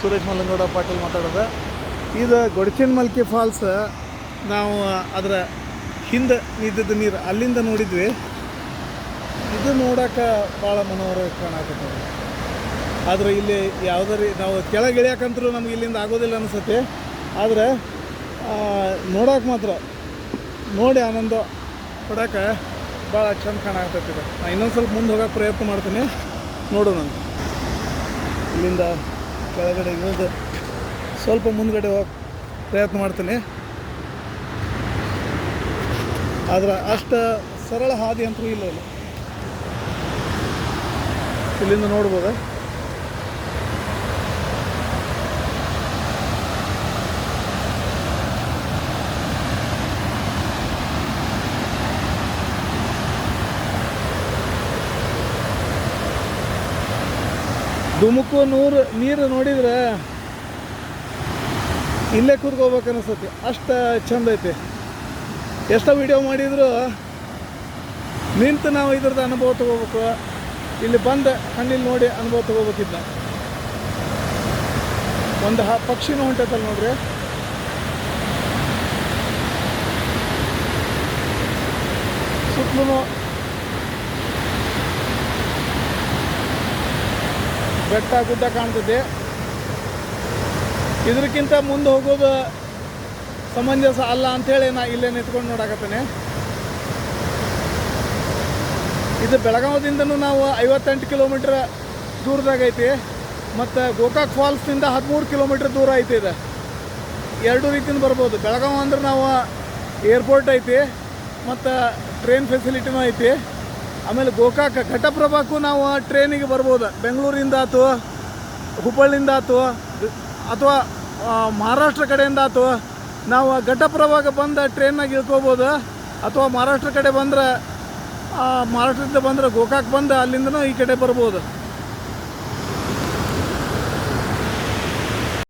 ಸುರೇಶ್ ಮಲ್ಲಂಗೌಡ ಪಾಟೀಲ್ ಮಾತಾಡೋದು. ಇದು ಗೊಡಚಿನ ಮಲ್ಕಿ ಫಾಲ್ಸ್, ನಾವು ಅದರ ಹಿಂದೆ ನಿಂತಿದ್ದ ನೀರು ಅಲ್ಲಿಂದ ನೋಡಿದ್ವಿ. ಇದು ನೋಡೋಕೆ ಭಾಳ ಮನೋಹರ ಕಾಣಕತ್ತದ ಆದರೆ ಇಲ್ಲಿ ಯಾವುದೇ ರೀ ನಾವು ಕೆಳಗೆ ಇಳಿಯಾಕಂತರೂ ನಮ್ಗೆ ಇಲ್ಲಿಂದ ಆಗೋದಿಲ್ಲ ಅನಿಸುತ್ತೆ. ಆದರೆ ನೋಡೋಕೆ ಮಾತ್ರ ನೋಡಿ ಆನಂದ ಕೊಡೋಕೆ ಭಾಳ ಚಂದ ಕಾಣಕತ್ತೈತಿ. ಇದು ನಾನು ಇನ್ನೊಂದು ಸ್ವಲ್ಪ ಮುಂದೆ ಹೋಗೋಕೆ ಪ್ರಯತ್ನ ಮಾಡ್ತೀನಿ. ನೋಡೋಣ ಇಲ್ಲಿಂದ ಕೆಳಗಡೆ ಇಳಿದು ಸ್ವಲ್ಪ ಮುಂದ್ಗಡೆ ಹೋಗ ಪ್ರಯತ್ನ ಮಾಡ್ತೀನಿ. ಆದ್ರೆ ಅಷ್ಟು ಸರಳ ಹಾದಿ ಅಂತೂ ಇಲ್ಲ ಇಲ್ಲಿ. ಇಲ್ಲಿಂದ ನೋಡ್ಬೋದು? ಧುಮುಕು, ನೂರು, ನೀರು ನೋಡಿದ್ರೆ ಇಲ್ಲೇ ಕೂತ್ಕೋಬೇಕು ಅನಿಸ್ತತಿ. ಅಷ್ಟು ಚಂದ ಐತಿ. ಎಷ್ಟೋ ವಿಡಿಯೋ ಮಾಡಿದ್ರು ನಿಂತು ನಾವು ಇದ್ರದ್ದು ಅನುಭವ ತಗೋಬೇಕು. ಇಲ್ಲಿ ಬಂದು ಕಣ್ಣಿಲ್ಲಿ ನೋಡಿ ಅನುಭವ ತಗೋಬೇಕಿದ್ದ ಒಂದು ಹ, ಪಕ್ಷಿನೂ ಹೊಂಟೈತಲ್ಲ ನೋಡ್ರಿ. ಸುತ್ತಲೂ ಬೆಟ್ಟ ಗುಡ್ಡ ಕಾಣ್ತದೆ. ಇದಕ್ಕಿಂತ ಮುಂದೆ ಹೋಗೋದು ಸಮಂಜಸ ಅಲ್ಲ ಅಂಥೇಳಿ ನಾ ಇಲ್ಲೇ ನಿಂತ್ಕೊಂಡು ನೋಡಕತ್ತೇನೆ. ಇದು ಬೆಳಗಾವದಿಂದನೂ ನಾವು ಐವತ್ತೆಂಟು ಕಿಲೋಮೀಟ್ರ್ ದೂರದಾಗ ಐತಿ. ಮತ್ತು ಗೋಕಾಕ್ ಫಾಲ್ಸ್ನಿಂದ ಹದಿಮೂರು ಕಿಲೋಮೀಟ್ರ್ ದೂರ ಐತಿ ಇದು. ಎರಡು ರೀತಿಯಿಂದ ಬರ್ಬೋದು. ಬೆಳಗಾವ್ ಅಂದ್ರೆ ನಾವು ಏರ್ಪೋರ್ಟ್ ಐತಿ, ಮತ್ತು ಟ್ರೈನ್ ಫೆಸಿಲಿಟಿನೂ ಐತಿ. ಆಮೇಲೆ ಗೋಕಾಕ, ಘಟಪ್ರಭಾಕ್ಕೂ ನಾವು ಟ್ರೈನಿಗೆ ಬರ್ಬೋದು. ಬೆಂಗಳೂರಿಂದ ಆಯ್ತು ಹುಬ್ಬಳ್ಳಿಯಿಂದ ಆಯ್ತು ಅಥವಾ ಮಹಾರಾಷ್ಟ್ರ ಕಡೆಯಿಂದ ಆಯ್ತು ನಾವು ಘಟಪ್ರಭಾಗ ಬಂದು ಟ್ರೈನ್ನಾಗ ಇಳ್ಕೋಬೋದು. ಅಥವಾ ಮಹಾರಾಷ್ಟ್ರ ಕಡೆ ಬಂದ್ರೆ ಮಹಾರಾಷ್ಟ್ರದಿಂದ ಬಂದ್ರೆ ಗೋಕಾಕ್ ಬಂದು ಅಲ್ಲಿಂದನೂ ಈ ಕಡೆ ಬರ್ಬೋದು.